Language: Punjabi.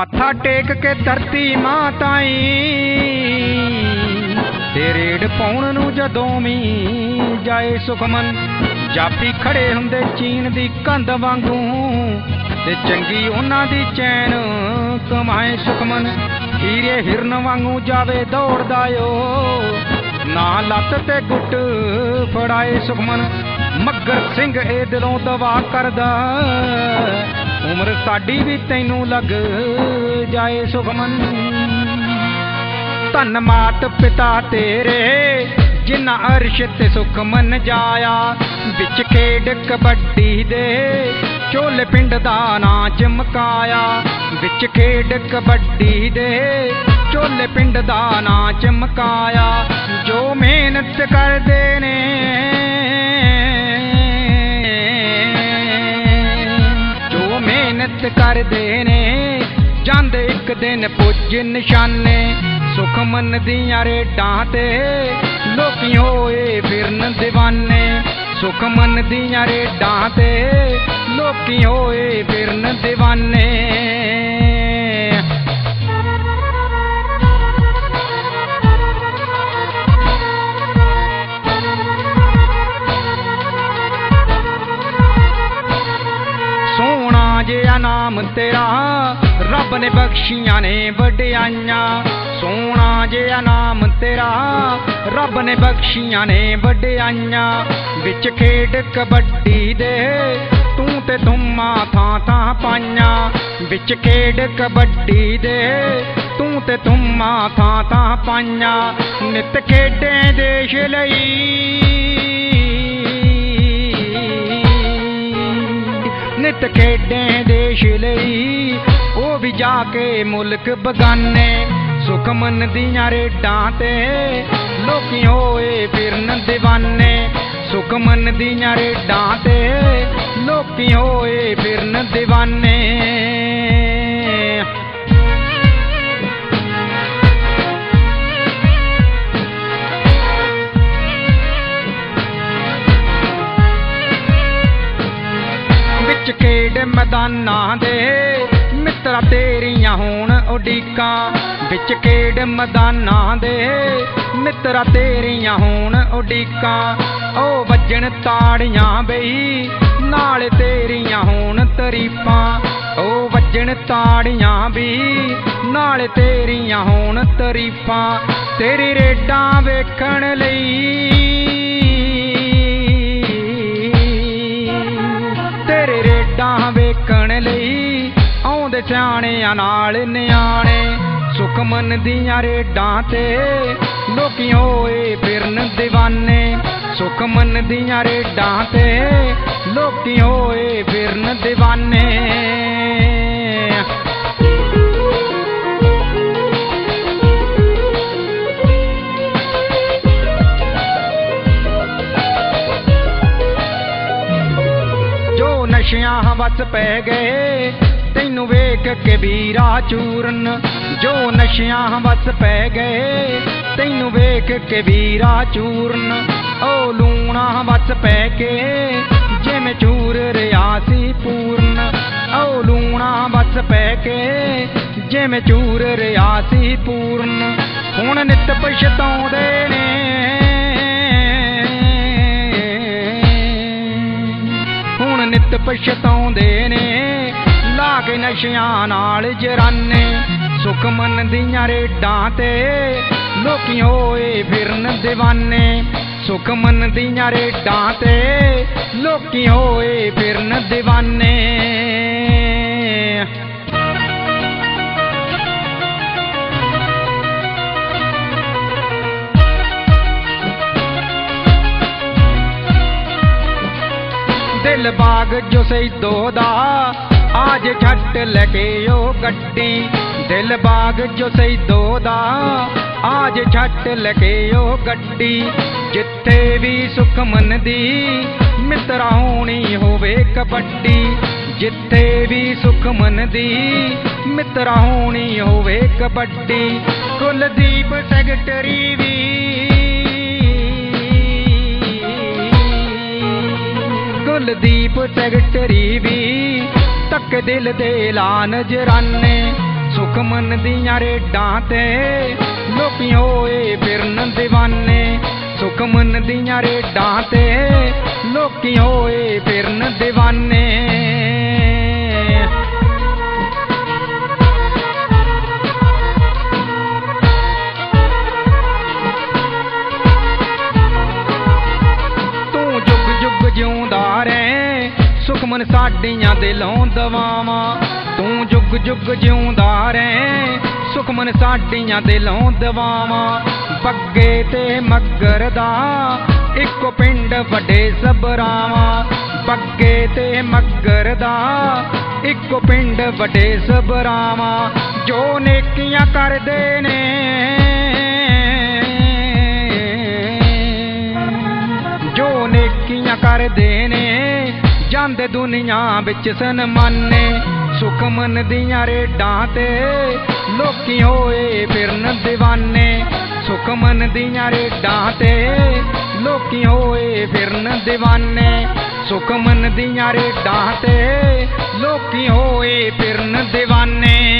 ਮੱਥਾ ਟੇਕ ਕੇ ਧਰਤੀ ਮਾਂ ਤਾਈ ਤੇ ਰੇੜ ਪਾਉਣ ਨੂੰ ਜਦੋਂ ਵੀ ਜਾਏ ਸੁਖਮਨ, ਜਾਪੀ ਖੜੇ ਹੁੰਦੇ ਚੀਨ ਦੀ ਕੰਧ ਵਾਂਗੂ। ਤੇ ਚੰਗੀ ਉਹਨਾਂ ਦੀ ਚੈਨ ਕਮਾਏ ਸੁਖਮਨ, ਹੀਰੇ ਹਿਰਨ ਵਾਂਗੂ ਜਾਵੇ ਦੌੜਦਾ ਓ। ਨਾ ਲੱਤ ਤੇ ਗੁੱਟ ਫੜਾਏ ਸੁਖਮਨ ਮੱਗਰ ਸਿੰਘ ਇਹ ਦਿਲੋਂ ਦਵਾ ਕਰਦਾ। ਉਮਰ ਸਾਡੀ ਵੀ ਤੈਨੂੰ ਲੱਗ ਜਾਏ ਸੁਖਮਨ। ਧੰਨ ਮਾਤ ਪਿਤਾ ਤੇਰੇ, ਜਿਨ੍ਹਾਂ ਅਰਸ਼ ਤੇ ਸੁਖ ਮਨ ਜਾਇਆ। ਵਿੱਚ ਖੇਡ ਕਬੱਡੀ ਦੇ ਚੋਲੇ ਪਿੰਡ ਦਾ ਨਾਂ ਚਮਕਾਇਆ। ਵਿੱਚ ਖੇਡ ਕਬੱਡੀ ਦੇ ਚੋਲੇ ਪਿੰਡ ਦਾ ਨਾਂ ਚਮਕਾਇਆ। ਜੋ ਮਿਹਨਤ ਕਰਦੇ ਨੇ ਕਰਦੇ ਨੇ। ਜਾਂਦੇ ਇੱਕ ਦਿਨ ਪੁੱਜ ਨਿਸ਼ਾਨੇ, ਸੁਖ ਮਨ ਦੀਆਂ ਰੇਡਾਂ ਤੇ। ਲੋਕੀ ਹੋਏ ਫਿਰਨ دیਵਾਨੇ ਸੁਖ ਮਨ ਦੀਆਂ ਰੇਡਾਂ ਤੇ। ਲੋਕੀ ਹੋਏ ਫਿਰਨ دیਵਾਨੇ ਸੋਹਣਾ ਨਾਮ ਤੇਰਾ, ਰੱਬ ਨੇ ਬਖਸ਼ੀਆਂ ਨੇ ਵਡਿਆਈਆਂ। ਸੋਹਣਾ ਜਿਹਾ ਨਾਮ ਤੇਰਾ, ਰੱਬ ਨੇ ਬਖਸ਼ੀਆਂ ਨੇ ਵਡਿਆਈਆਂ। ਵਿੱਚ ਖੇਡ ਕਬੱਡੀ ਦੇ, ਤੂੰ ਤੇ ਤੁਮਾ ਥਾਂ ਥਾਂ ਪਾਈਆਂ। ਵਿੱਚ ਖੇਡ ਕਬੱਡੀ ਦੇ, ਤੂੰ ਤੇ ਤੁਮਾ ਥਾਂ ਥਾਂ ਪਾਈਆਂ। ਨਿਤ ਖੇਡੇ ਦੇਸ਼ ਲਈ ਨਿਤ ਖੇਡੇ ਦੇਸ਼ ਲਈ ਉਹ ਵੀ ਜਾ ਕੇ ਮੁਲਕ ਬਗਾਨੇ, ਸੁਖ ਮਨ ਦੀਆਂ ਰੇਡਾਂ ਤੇ। ਲੋਕੀ ਹੋਏ ਫਿਰਨ دیਵਾਨੇ ਸੁਖ ਮਨ ਦੀਆਂ ਰੇਡਾਂ ਤੇ। ਲੋਕੀ ਹੋਏ ਫਿਰਨ دیਵਾਨੇ ਮੈਦਾਨਾਂ ਦੇ ਮਿੱਤਰਾ ਤੇਰੀਆਂ ਹੋਣ ਉਡੀਕਾਂ। ਵਿੱਚ ਖੇਡ ਮੈਦਾਨਾਂ ਦੇ ਮਿੱਤਰਾ ਤੇਰੀਆਂ ਹੋਣ ਉਡੀਕਾਂ। ਉਹ ਵੱਜਣ ਤਾੜੀਆਂ ਬਈ, ਨਾਲ ਤੇਰੀਆਂ ਹੋਣ ਤਰੀਫਾਂ ਉਹ ਵੱਜਣ ਤਾੜੀਆਂ ਵੀ ਨਾਲ ਤੇਰੀਆਂ ਹੋਣ ਤਰੀਫਾਂ ਤੇਰੀ ਰੇਡਾਂ ਵੇਖਣ ਲਈ। ਤੇਰੇ ਰੇਡਾਂ ਸਿਆਣਿਆਂ ਨਾਲ ਨਿਆਣੇ, ਸੁਖਮਨ ਦੀਆਂ ਰੇਡਾਂ ਤੇ ਲੋਕੀ ਹੋਏ ਫਿਰਨ دیਵਾਨੇ ਸੁਖਮਨ ਦੀਆਂ ਰੇਡਾਂ ਤੇ ਲੋਕੀ ਹੋਏ ਫਿਰਨ دیਵਾਨੇ ਨਸ਼ਿਆਂ ਵੱਸ ਪੈ ਗਏ ਤੈਨੂੰ ਵੇਖ ਕੇ ਵੀਰਾ ਚੂਰਨ, ਜੋ ਨਸ਼ਿਆਂ ਵੱਸ ਪੈ ਗਏ। ਤੈਨੂੰ ਵੇਖ ਕੇ ਵੀਰਾ ਚੂਰਨ ਓ ਲੂਣਾ ਵੱਸ ਪੈ ਕੇ। ਜਿਵੇਂ ਚੂਰ ਰਿਆ ਸੀ ਪੂਰਨ ਓ ਲੂਣਾ ਵੱਸ ਪੈ ਕੇ। ਜਿਵੇਂ ਚੂਰ ਰਿਆ ਸੀ ਪੂਰਨ, ਹੁਣ ਨਿਤ ਪਛਤਾਉਂਦੇ ਨੇ। ਹੁਣ ਨਿਤ ਪਛਤਾਉਂਦੇ ਨੇ। ਕੇ ਨਸ਼ਿਆਂ ਨਾਲ ਜਰਾਨੇ, ਸੁਖਮਨ ਦੀਆਂ ਰੇਡਾਂ ਤੇ ਲੋਕੀ ਹੋਏ ਫਿਰਨ دیਵਾਨੇ ਸੁਖਮਨ ਦੀਆਂ ਰੇਡਾਂ ਤੇ ਲੋਕੀ ਹੋਏ ਫਿਰਨ دیਵਾਨੇ ਦਿਲ ਬਾਗ ਜੋ ਸੈਦੋ ਦਾ ਆਜ ਛੱਟ ਲਗੇ ਉਹ ਗੱਡੀ ਦਿਲ ਬਾਗ ਜੋ ਸੈਦੋ ਦਾ ਆਜ ਛੱਟ ਲਗੇ ਉਹ ਗੱਡੀ ਜਿੱਥੇ ਵੀ ਸੁਖ ਮਨ ਦੀ ਮਿੱਤਰਾ ਹੋਣੀ ਹੋਵੇ ਕਬੱਡੀ। ਜਿੱਥੇ ਵੀ ਸੁਖ ਮਨ ਦੀ ਮਿੱਤਰਾ ਹੋਣੀ ਹੋਵੇ ਕਬੱਡੀ। ਕੁਲਦੀਪ ਸੈਕਟਰੀ ਵੀ। ਕੁਲਦੀਪ ਸੈਕਟਰੀ ਵੀ। ਤੱਕ ਦਿਲ ਦੇ ਲਾ ਨਜਰਾਨੇ ਸੁਖਮਨ ਦੀਆਂ ਰੇਡਾਂ ਤੇ। ਲੋਕੀ ਹੋਏ ਫਿਰਨ دیਵਾਨੇ ਸੁਖਮਨ ਦੀਆਂ ਰੇਡਾਂ ਤੇ। ਲੋਕੀ ਸੁਖਮਨ ਸਾਡੀਆਂ ਦਿਲੋਂ ਦਵਾਵਾਂ। ਤੂੰ ਜੁਗ ਜੁਗ ਜਿਉਂਦਾ ਰਹਿ ਸੁਖਮਨ ਸਾਡੀਆਂ ਦਿਲੋਂ ਦਵਾਵਾਂ। ਬੱਗੇ ਤੇ ਮੱਗਰ ਦਾ ਇੱਕੋ ਪਿੰਡ ਵੱਡੇ ਸਬਰਾਵਾਂ ਬੱਗੇ ਤੇ ਮੱਗਰ ਦਾ ਇੱਕੋ ਪਿੰਡ ਵੱਡੇ ਸਬਰਾਵਾਂ ਜੋ ਨੇਕੀਆਂ ਕਰਦੇ ਨੇ। ਜੋ ਨੇਕੀਆਂ ਕਰਦੇ ਨੇ। ਜਾਂਦੇ ਦੁਨੀਆ ਵਿੱਚ ਸਨਮਾਨੇ, ਸੁਖਮਨ ਦੀਆਂ ਰੇਡਾਂ ਤੇ ਲੋਕੀ ਹੋਏ ਫਿਰਨ دیਵਾਨੇ ਸੁਖਮਨ ਦੀਆਂ ਰੇਡਾਂ ਤੇ ਲੋਕੀ ਹੋਏ ਫਿਰਨ دیਵਾਨੇ ਸੁਖਮਨ ਦੀਆਂ ਰੇਡਾਂ ਤੇ ਲੋਕੀ ਹੋਏ ਫਿਰਨ دیਵਾਨੇ